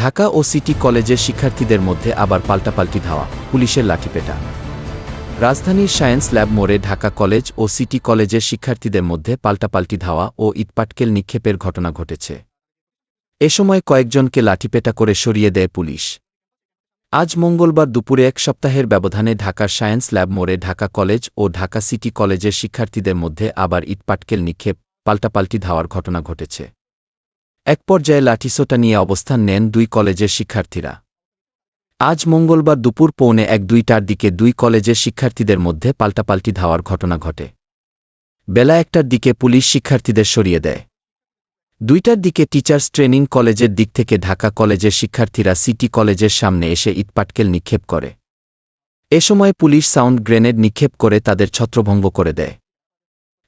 ঢাকা ও city কলেজের শিক্ষার্থীদের মধ্যে আবার পাল্টাপাল্টি ধাওয়া, পুলিশের লাঠিপেটা। রাজধানীর সায়েন্স ল্যাব মোড়ে ঢাকা কলেজ ও সিটি কলেজের শিক্ষার্থীদের মধ্যে পাল্টাপাল্টি ধাওয়া ও ইটপাটকেল নিক্ষেপের ঘটনা ঘটেছে। এ সময় কয়েকজনকে লাঠিপেটা করে সরিয়ে দেয় পুলিশ। আজ মঙ্গলবার দুপুরে এক সপ্তাহের ব্যবধানে ঢাকার সায়েন্স ল্যাব মোড়ে ঢাকা কলেজ ও ঢাকা সিটি কলেজের শিক্ষার্থীদের মধ্যে আবার ইটপাটকেল নিক্ষেপ, পাল্টাপাল্টি ধাওয়ার ঘটনা ঘটেছে। এক পর্যায়ে লাঠিসোটা নিয়ে অবস্থান নেন দুই কলেজের শিক্ষার্থীরা। আজ মঙ্গলবার দুপুর পৌনে এক দুইটার দিকে দুই কলেজের শিক্ষার্থীদের মধ্যে পাল্টাপাল্টি ধাওয়ার ঘটনা ঘটে। বেলা একটার দিকে পুলিশ শিক্ষার্থীদের সরিয়ে দেয়। দুইটার দিকে টিচার্স ট্রেনিং কলেজের দিক থেকে ঢাকা কলেজের শিক্ষার্থীরা সিটি কলেজের সামনে এসে ইটপাটকেল নিক্ষেপ করে। এ সময় পুলিশ সাউন্ড গ্রেনেড নিক্ষেপ করে তাদের ছত্রভঙ্গ করে দেয়।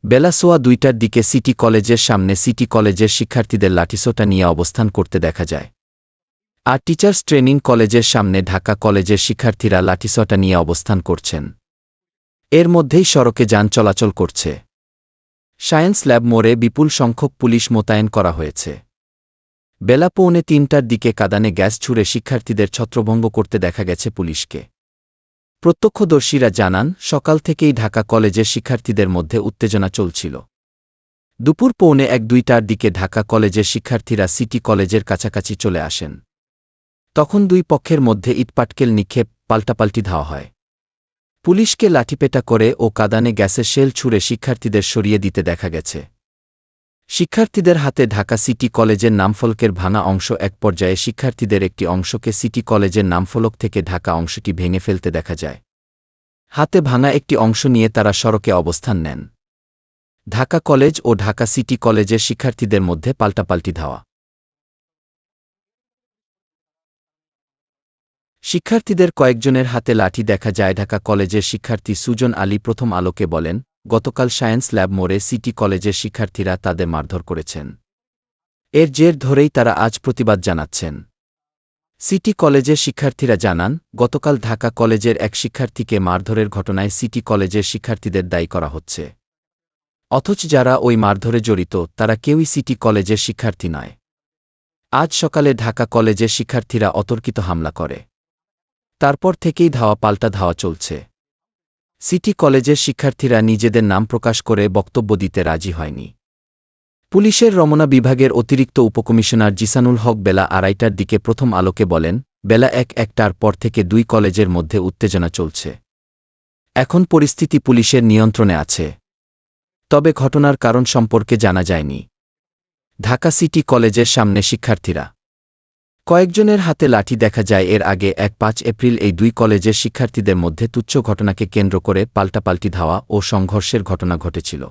বেলা সোয়া দুইটার দিকে সিটি কলেজের সামনে সিটি কলেজের শিক্ষার্থীদের লাঠিসোটা নিয়ে অবস্থান করতে দেখা যায়। আর টিচার্স ট্রেনিং কলেজের সামনে ঢাকা কলেজের শিক্ষার্থীরা লাঠিসোটা নিয়ে অবস্থান করছেন। এর মধ্যেই সড়কে যান চলাচল করছে। সায়েন্স ল্যাব মোড়ে বিপুল সংখ্যক পুলিশ মোতায়েন করা হয়েছে। বেলা পৌনে তিনটার দিকে কাদানে গ্যাস ছুড়ে শিক্ষার্থীদের ছত্রভঙ্গ করতে দেখা গেছে পুলিশকে। প্রত্যক্ষদর্শীরা জানান, সকাল থেকেই ঢাকা কলেজের শিক্ষার্থীদের মধ্যে উত্তেজনা চলছিল। দুপুর পৌনে এক দুইটার দিকে ঢাকা কলেজের শিক্ষার্থীরা সিটি কলেজের কাছাকাছি চলে আসেন। তখন দুই পক্ষের মধ্যে ইটপাটকেল নিক্ষেপ, পাল্টাপাল্টি ধাওয়া হয়। পুলিশকে লাঠিপেটা করে ও কাদানে গ্যাসের শেল ছুঁড়ে শিক্ষার্থীদের সরিয়ে দিতে দেখা গেছে। শিক্ষার্থীদের হাতে ঢাকা সিটি কলেজের নামফলকের ভাঙা অংশ এক পর্যায়ে শিক্ষার্থীদের একটি অংশকে সিটি কলেজের নামফলক থেকে ঢাকা অংশটি ভেঙে ফেলতে দেখা যায়। হাতে ভাঙা একটি অংশ নিয়ে তারা সড়কে অবস্থান নেন। ঢাকা কলেজ ও ঢাকা সিটি কলেজের শিক্ষার্থীদের মধ্যে পাল্টাপাল্টি ধাওয়া। শিক্ষার্থীদের কয়েকজনের হাতে লাঠি দেখা যায়। ঢাকা কলেজের শিক্ষার্থী সুজন আলী প্রথম আলোকে বলেন গতকাল সায়েন্স ল্যাব মোড়ে সিটি কলেজের শিক্ষার্থীরা তাদের মারধর করেছেন। এর জের ধরেই তারা আজ প্রতিবাদ জানাচ্ছেন। সিটি কলেজের শিক্ষার্থীরা জানান, গতকাল ঢাকা কলেজের এক শিক্ষার্থীকে মারধরের ঘটনায় সিটি কলেজের শিক্ষার্থীদের দায়ী করা হচ্ছে। অথচ যারা ওই মারধরে জড়িত, তারা কেউই সিটি কলেজের শিক্ষার্থী নয়। আজ সকালে ঢাকা কলেজের শিক্ষার্থীরা অতর্কিত হামলা করে। তারপর থেকেই ধাওয়া পাল্টা ধাওয়া চলছে। সিটি কলেজের শিক্ষার্থীরা নিজেদের নাম প্রকাশ করে বক্তব্য দিতে রাজি হয়নি। পুলিশের রমনা বিভাগের অতিরিক্ত উপকমিশনার জিসানুল হক বেলা আড়াইটার দিকে প্রথম আলোকে বলেন, বেলা এক একটার পর থেকে দুই কলেজের মধ্যে উত্তেজনা চলছে। এখন পরিস্থিতি পুলিশের নিয়ন্ত্রণে আছে। তবে ঘটনার কারণ সম্পর্কে জানা যায়নি। ঢাকা সিটি কলেজের সামনে শিক্ষার্থীরা কয়েকজনের হাতে লাঠি দেখা যায়। এর আগে এক পাঁচ এপ্রিল এই দুই কলেজের শিক্ষার্থীদের মধ্যে তুচ্ছ ঘটনাকে কেন্দ্র করে পাল্টাপাল্টি ধাওয়া ও সংঘর্ষের ঘটনা ঘটেছিল।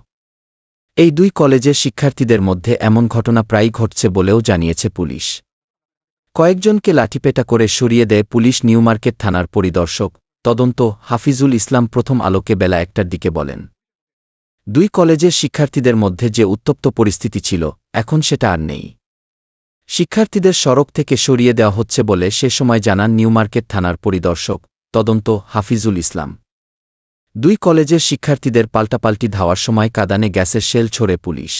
এই দুই কলেজের শিক্ষার্থীদের মধ্যে এমন ঘটনা প্রায়ই ঘটছে বলেও জানিয়েছে পুলিশ। কয়েকজনকে লাঠিপেটা করে সরিয়ে দেয় পুলিশ নিউমার্কেট থানার পরিদর্শক, তদন্ত হাফিজুল ইসলাম প্রথম আলোকে বেলা একটার দিকে বলেন। দুই কলেজের শিক্ষার্থীদের মধ্যে যে উত্তপ্ত পরিস্থিতি ছিল, এখন সেটা আর নেই। শিক্ষার্থীদের সড়ক থেকে সরিয়ে দেওয়া হচ্ছে বলে সে সময় জানান নিউমার্কেট থানার পরিদর্শক, তদন্ত, হাফিজুল ইসলাম। দুই কলেজের শিক্ষার্থীদের পাল্টাপাল্টি ধাওয়ার সময় কাদানে গ্যাসের শেল ছোড়ে পুলিশ।